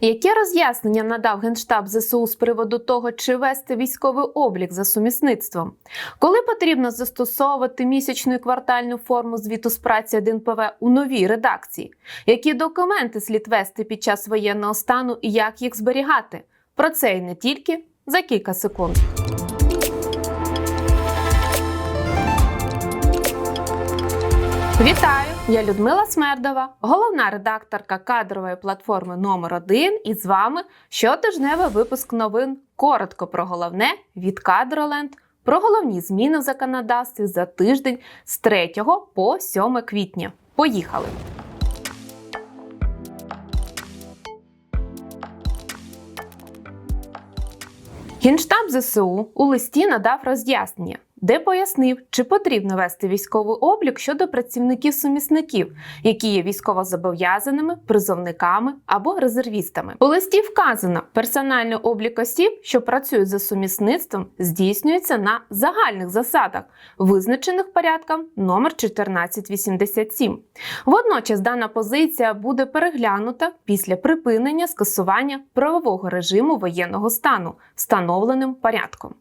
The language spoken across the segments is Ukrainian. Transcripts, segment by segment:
Яке роз'яснення надав Генштаб ЗСУ з приводу того, чи вести військовий облік за сумісництвом? Коли потрібно застосовувати місячну і квартальну форму звіту з праці 1 ПВ у новій редакції? Які документи слід вести під час воєнного стану і як їх зберігати? Про це і не тільки за кілька секунд. Вітаю! Я Людмила Смердова, головна редакторка кадрової платформи номер 1 І з вами щотижневий випуск новин. Коротко про головне від Кадроленд, про головні зміни в законодавстві за тиждень з 3 по 7 квітня. Поїхали! Генштаб ЗСУ у листі надав роз'яснення, де пояснив, чи потрібно вести військовий облік щодо працівників-сумісників, які є військовозобов'язаними, призовниками або резервістами. У листі вказано, персональний облік осіб, що працюють за сумісництвом, здійснюється на загальних засадах, визначених порядком номер 1487. Водночас дана позиція буде переглянута після припинення скасування правового режиму воєнного стану встановленим порядком.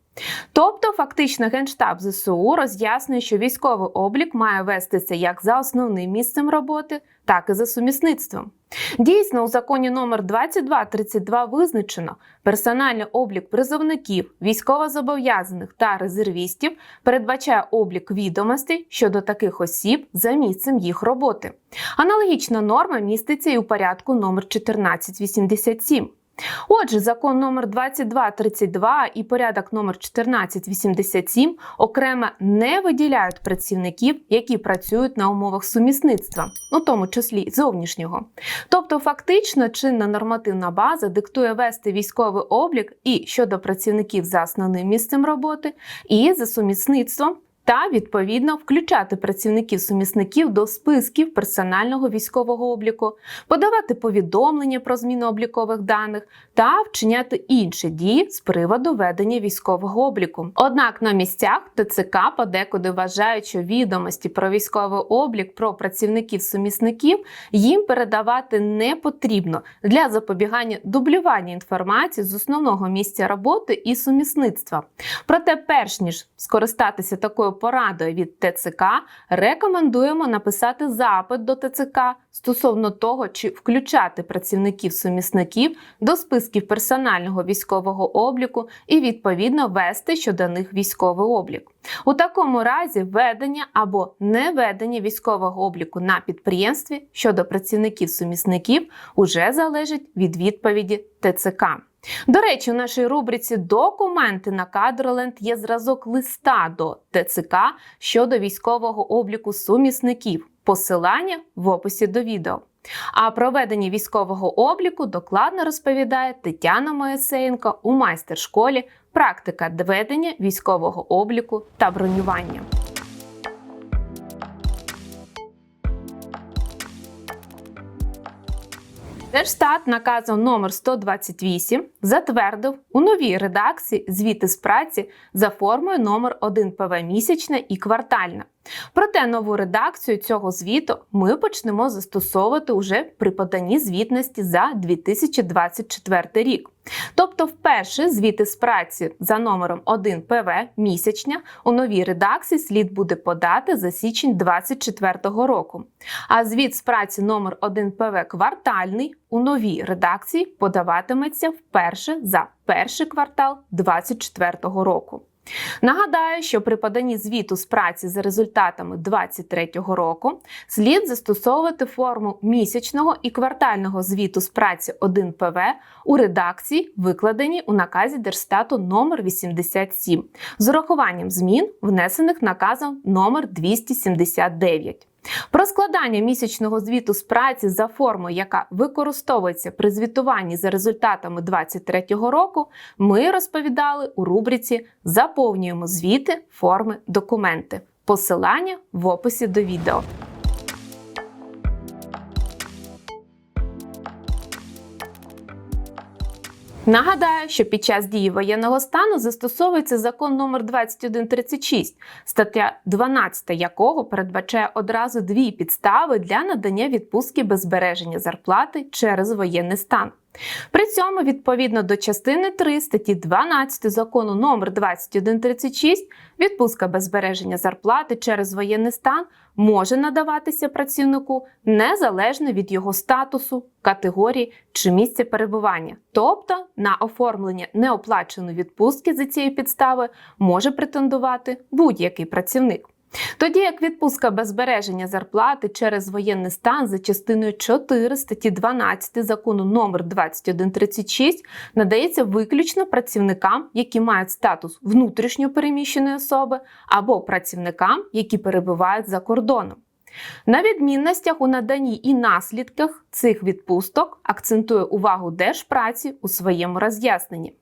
Тобто, фактично, Генштаб ЗСУ роз'яснює, що військовий облік має вестися як за основним місцем роботи, так і за сумісництвом. Дійсно, у законі номер 2232 визначено, персональний облік призовників, військовозобов'язаних та резервістів передбачає облік відомостей щодо таких осіб за місцем їх роботи. Аналогічна норма міститься і у порядку номер 1487. Отже, закон номер 2232 і порядок номер 1487 окремо не виділяють працівників, які працюють на умовах сумісництва, у тому числі зовнішнього. Тобто, фактично, чинна нормативна база диктує вести військовий облік і щодо працівників за основним місцем роботи, і за сумісництвом. Та відповідно включати працівників-сумісників до списків персонального військового обліку, подавати повідомлення про зміну облікових даних та вчиняти інші дії з приводу ведення військового обліку. Однак на місцях ТЦК подекуди вважають, що відомості про військовий облік про працівників-сумісників їм передавати не потрібно для запобігання дублювання інформації з основного місця роботи і сумісництва. Проте, перш ніж скористатися такою порадою від ТЦК, рекомендуємо написати запит до ТЦК стосовно того, чи включати працівників-сумісників до списків персонального військового обліку і відповідно вести щодо них військовий облік. У такому разі ведення або неведення військового обліку на підприємстві щодо працівників-сумісників уже залежить від відповіді ТЦК. До речі, у нашій рубриці Документи на Кадроленд є зразок листа до ТЦК щодо військового обліку сумісників. Посилання в описі до відео. А проведення військового обліку докладно розповідає Тетяна Моєсеєнко у майстер-школі Практика доведення військового обліку та бронювання. Держстат наказом номер 128 затвердив у новій редакції звіти з праці за формою номер 1 ПВ місячна і квартальна. Проте нову редакцію цього звіту ми почнемо застосовувати уже при поданні звітності за 2024 рік. Тобто, вперше звіти з праці за номером 1 ПВ місячня у новій редакції слід буде подати за січень 2024 року. А звіт з праці номер 1 ПВ квартальний у новій редакції подаватиметься вперше за перший квартал 2024 року. Нагадаю, що при поданні звіту з праці за результатами 2023 року слід застосовувати форму місячного і квартального звіту з праці 1 ПВ у редакції, викладеній у наказі Держстату номер 87 з урахуванням змін, внесених наказом номер 279. Про складання місячного звіту з праці за формою, яка використовується при звітуванні за результатами 2023 року, ми розповідали у рубриці Заповнюємо звіти форми документи. Посилання в описі до відео. Нагадаю, що під час дії воєнного стану застосовується закон номер 2136, стаття 12 якого передбачає одразу дві підстави для надання відпустки без збереження зарплати через воєнний стан. При цьому, відповідно до частини 3 статті 12 закону номер 2136, відпустка без збереження зарплати через воєнний стан може надаватися працівнику незалежно від його статусу, категорії чи місця перебування. Тобто на оформлення неоплаченої відпустки за цією підставою може претендувати будь-який працівник. Тоді як відпустка без збереження зарплати через воєнний стан за частиною 4 статті 12 закону номер 2136 надається виключно працівникам, які мають статус внутрішньо переміщеної особи, або працівникам, які перебувають за кордоном. На відмінностях у наданні і наслідках цих відпусток акцентує увагу Держпраці у своєму роз'ясненні.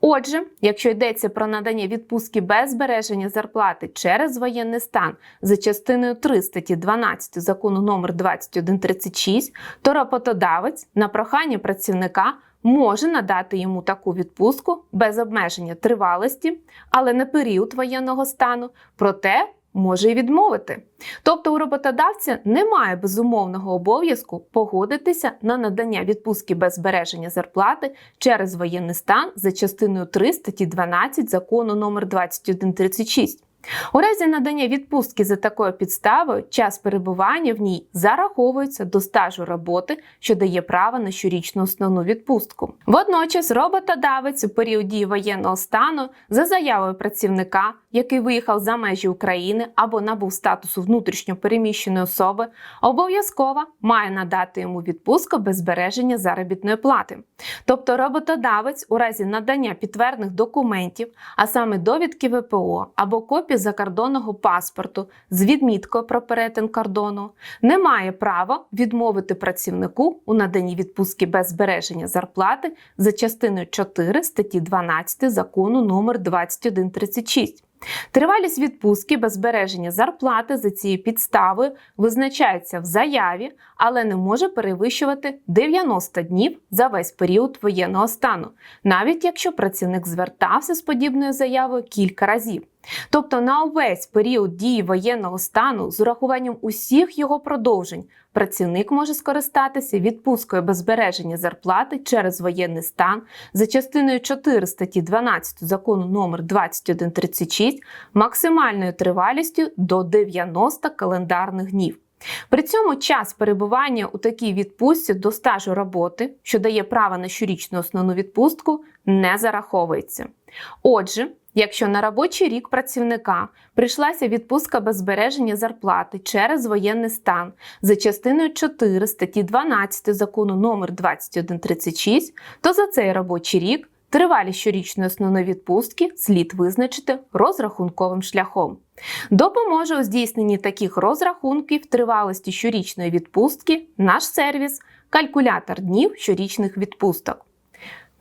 Отже, якщо йдеться про надання відпустки без збереження зарплати через воєнний стан за частиною 3 статті 12 закону номер 2136, то роботодавець на прохання працівника може надати йому таку відпустку без обмеження тривалості, але на період воєнного стану, проте може й відмовити. Тобто у роботодавця немає безумовного обов'язку погодитися на надання відпустки без збереження зарплати через воєнний стан за частиною 3 статті 12 закону номер 2136. У разі надання відпустки за такою підставою час перебування в ній зараховується до стажу роботи, що дає право на щорічну основну відпустку. Водночас роботодавець у період дії воєнного стану за заявою працівника, який виїхав за межі України або набув статусу внутрішньо переміщеної особи, обов'язково має надати йому відпустку без збереження заробітної плати. Тобто роботодавець у разі надання підтвердних документів, а саме довідки ВПО або копії закордонного паспорту з відміткою про перетин кордону, не має права відмовити працівнику у наданні відпустки без збереження зарплати за частиною 4 статті 12 закону номер 2136. Тривалість відпустки без збереження зарплати за цією підставою визначається в заяві, але не може перевищувати 90 днів за весь період воєнного стану, навіть якщо працівник звертався з подібною заявою кілька разів. Тобто на увесь період дії воєнного стану з урахуванням усіх його продовжень працівник може скористатися відпусткою без збереження зарплати через воєнний стан за частиною 4 статті 12 закону номер 2136 максимальною тривалістю до 90 календарних днів. При цьому час перебування у такій відпустці до стажу роботи, що дає право на щорічну основну відпустку, не зараховується. Отже, Якщо на робочий рік працівника прийшлася відпустка без збереження зарплати через воєнний стан за частиною 4 статті 12 закону номер 2136, то за цей робочий рік тривалість щорічної основної відпустки слід визначити розрахунковим шляхом. Допоможе у здійсненні таких розрахунків тривалості щорічної відпустки наш сервіс калькулятор днів щорічних відпусток.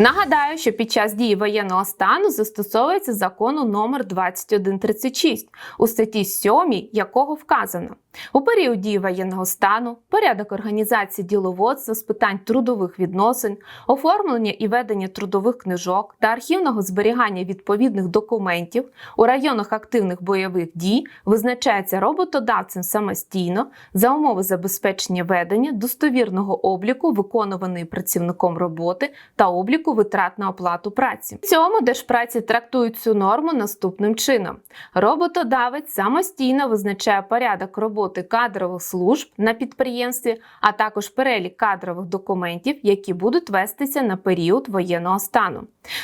Нагадаю, що під час дії воєнного стану застосовується закону номер 2136, у статті 7 якого вказано. У період дії воєнного стану, порядок організації діловодства з питань трудових відносин, оформлення і ведення трудових книжок та архівного зберігання відповідних документів у районах активних бойових дій визначається роботодавцем самостійно за умови забезпечення ведення достовірного обліку виконуваної працівником роботи та обліку витрат на оплату праці. В цьому Держпраці трактують цю норму наступним чином: роботодавець самостійно визначає порядок роботи кадрових служб на підприємстві, а також перелік кадрових документів, які будуть вестися на період воєнного стану.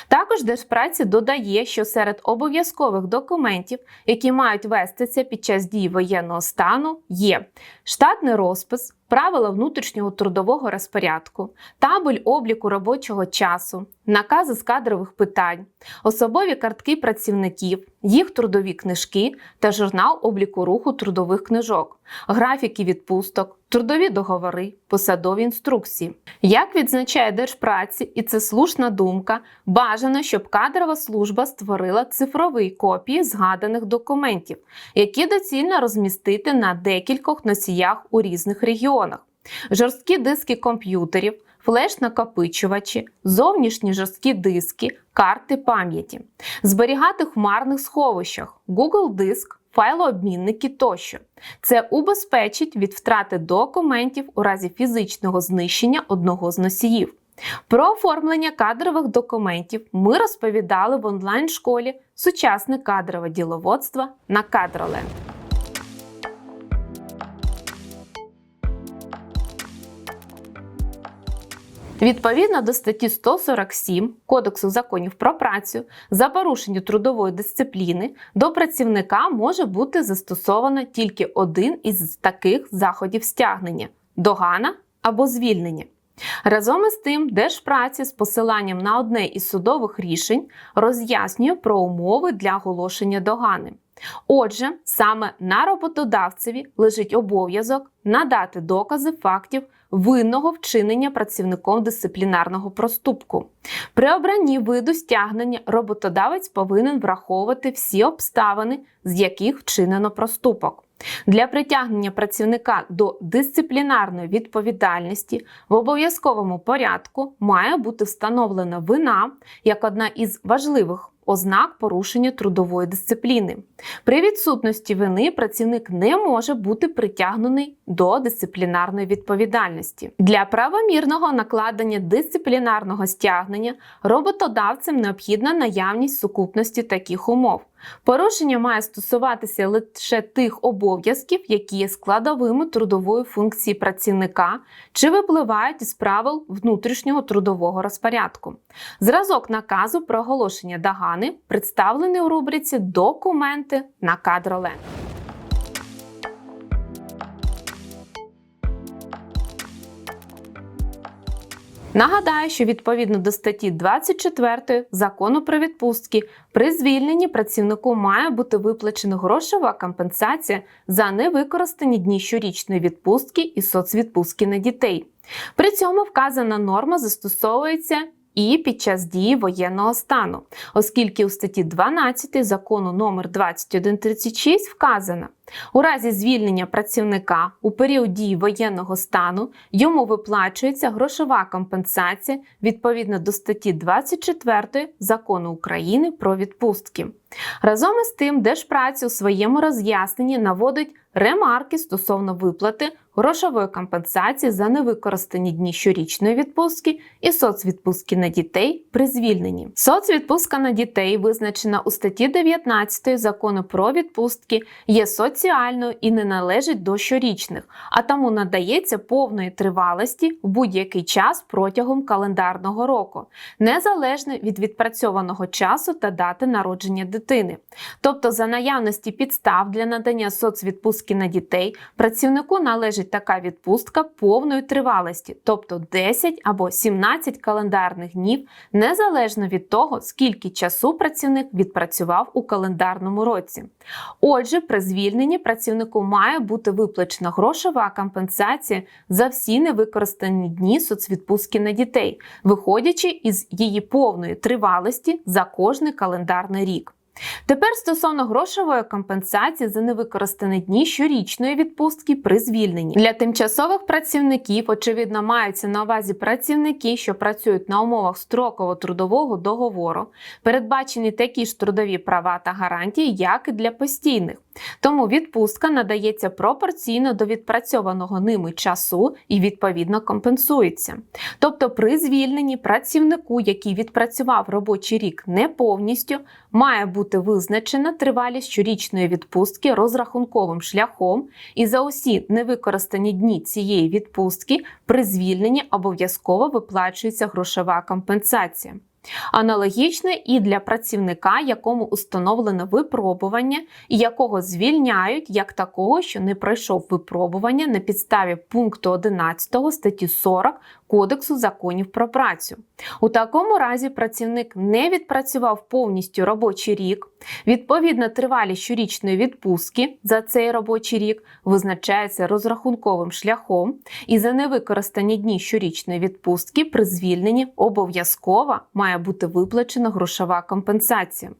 Також Держпраці додає, що серед обов'язкових документів, які мають вестися під час дії воєнного стану, є штатний розпис правила внутрішнього трудового розпорядку, табель обліку робочого часу, накази з кадрових питань, особові картки працівників, їх трудові книжки та журнал обліку руху трудових книжок, графіки відпусток, трудові договори, посадові інструкції. Як відзначає Держпраці, і це слушна думка, бажано, щоб кадрова служба створила цифрові копії згаданих документів, які доцільно розмістити на декількох носіях у різних регіонах. Жорсткі диски комп'ютерів, флеш-накопичувачі, зовнішні жорсткі диски, карти пам'яті, зберігати в хмарних сховищах, Google Диск, файлообмінники тощо. Це убезпечить від втрати документів у разі фізичного знищення одного з носіїв. Про оформлення кадрових документів ми розповідали в онлайн-школі Сучасне кадрове діловодство на Кадроленд. Відповідно до статті 147 Кодексу законів про працю за порушення трудової дисципліни до працівника може бути застосовано тільки один із таких заходів стягнення догана або звільнення. Разом із тим, Держпраці з посиланням на одне із судових рішень роз'яснює про умови для оголошення догани. Отже, саме на роботодавцеві лежить обов'язок надати докази фактів винного вчинення працівником дисциплінарного проступку. При обранні виду стягнення роботодавець повинен враховувати всі обставини, з яких вчинено проступок. Для притягнення працівника до дисциплінарної відповідальності в обов'язковому порядку має бути встановлена вина як одна із важливих ознак порушення трудової дисципліни. При відсутності вини працівник не може бути притягнений до дисциплінарної відповідальності. Для правомірного накладення дисциплінарного стягнення роботодавцем необхідна наявність сукупності таких умов. Порушення має стосуватися лише тих обов'язків, які є складовими трудової функції працівника чи випливають із правил внутрішнього трудового розпорядку. Зразок наказу про оголошення догани представлений у рубриці Документи на кадроле. Нагадаю, що відповідно до статті 24 закону про відпустки при звільненні працівнику має бути виплачена грошова компенсація за невикористані дні щорічної відпустки і соцвідпустки на дітей. При цьому вказана норма застосовується і під час дії воєнного стану, оскільки у статті 12 закону номер 2136 вказано, у разі звільнення працівника у період дії воєнного стану йому виплачується грошова компенсація відповідно до статті 24 закону України про відпустки. Разом із тим, Держпраці у своєму роз'ясненні наводить ремарки стосовно виплати грошової компенсації за невикористані дні щорічної відпустки і соцвідпустки на дітей при звільненні. Соцвідпустка на дітей, визначена у статті 19 закону про відпустки, є соціальною і не належить до щорічних, а тому надається повної тривалості в будь-який час протягом календарного року, незалежно від відпрацьованого часу та дати народження дитини. Тобто, за наявності підстав для надання соцвідпустки на дітей працівнику належить така відпустка повної тривалості, тобто 10 або 17 календарних днів, незалежно від того, скільки часу працівник відпрацював у календарному році. Отже, при звільненні працівнику має бути виплачена грошова компенсація за всі невикористані дні соцвідпустки на дітей, виходячи із її повної тривалості за кожний календарний рік. Тепер стосовно грошової компенсації за невикористані дні щорічної відпустки при звільненні для тимчасових працівників, очевидно, маються на увазі працівники, що працюють на умовах строково-трудового договору, передбачені такі ж трудові права та гарантії, як і для постійних. Тому відпустка надається пропорційно до відпрацьованого ними часу і відповідно компенсується. Тобто, при звільненні працівнику, який відпрацював робочий рік не повністю, має бути визначена тривалість щорічної відпустки розрахунковим шляхом, і за усі невикористані дні цієї відпустки при звільненні обов'язково виплачується грошова компенсація. Аналогічне і для працівника, якому установлено випробування, і якого звільняють як такого, що не пройшов випробування на підставі пункту 11 статті 40 Кодексу законів про працю. У такому разі працівник не відпрацював повністю робочий рік, Відповідна тривалість щорічної відпустки за цей робочий рік визначається розрахунковим шляхом, і за невикористані дні щорічної відпустки при звільненні обов'язково має бути виплачена грошова компенсація.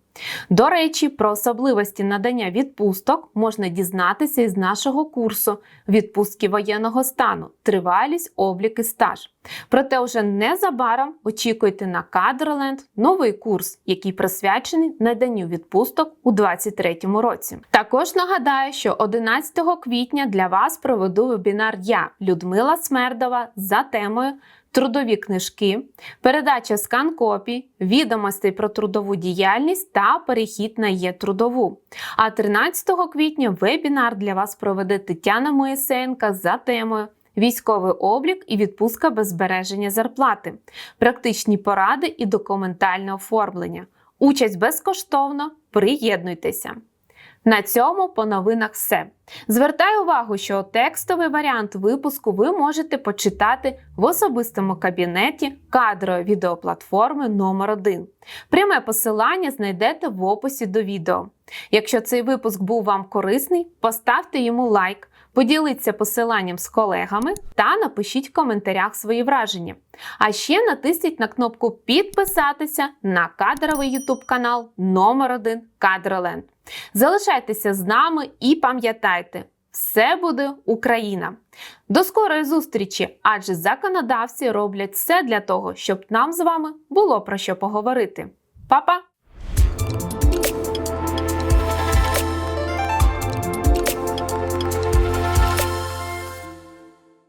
До речі, про особливості надання відпусток можна дізнатися із нашого курсу відпустки воєнного стану, тривалість, облік і стаж. Проте вже незабаром очікуйте на Кадроленд новий курс, який присвячений наданню відпусток у 2023 році. Також нагадаю, що 11 квітня для вас проведу вебінар я, Людмила Смердова, за темою Трудові книжки, передача скан копій, відомостей про трудову діяльність та перехід на є-трудову. А 13 квітня вебінар для вас проведе Тетяна Моїсеєнка за темою Військовий облік і відпустка без збереження зарплати, практичні поради і документальне оформлення. Участь безкоштовно. Приєднуйтеся! На цьому по новинах все. Звертаю увагу, що текстовий варіант випуску ви можете почитати в особистому кабінеті кадрової відеоплатформи номер 1 Пряме посилання знайдете в описі до відео. Якщо цей випуск був вам корисний, поставте йому лайк, поділіться посиланням з колегами та напишіть в коментарях свої враження. А ще натисніть на кнопку підписатися на кадровий YouTube канал номер 1 Кадроленд. Залишайтеся з нами і пам'ятайте, все буде Україна! До скорої зустрічі! Адже законодавці роблять все для того, щоб нам з вами було про що поговорити. Па-па!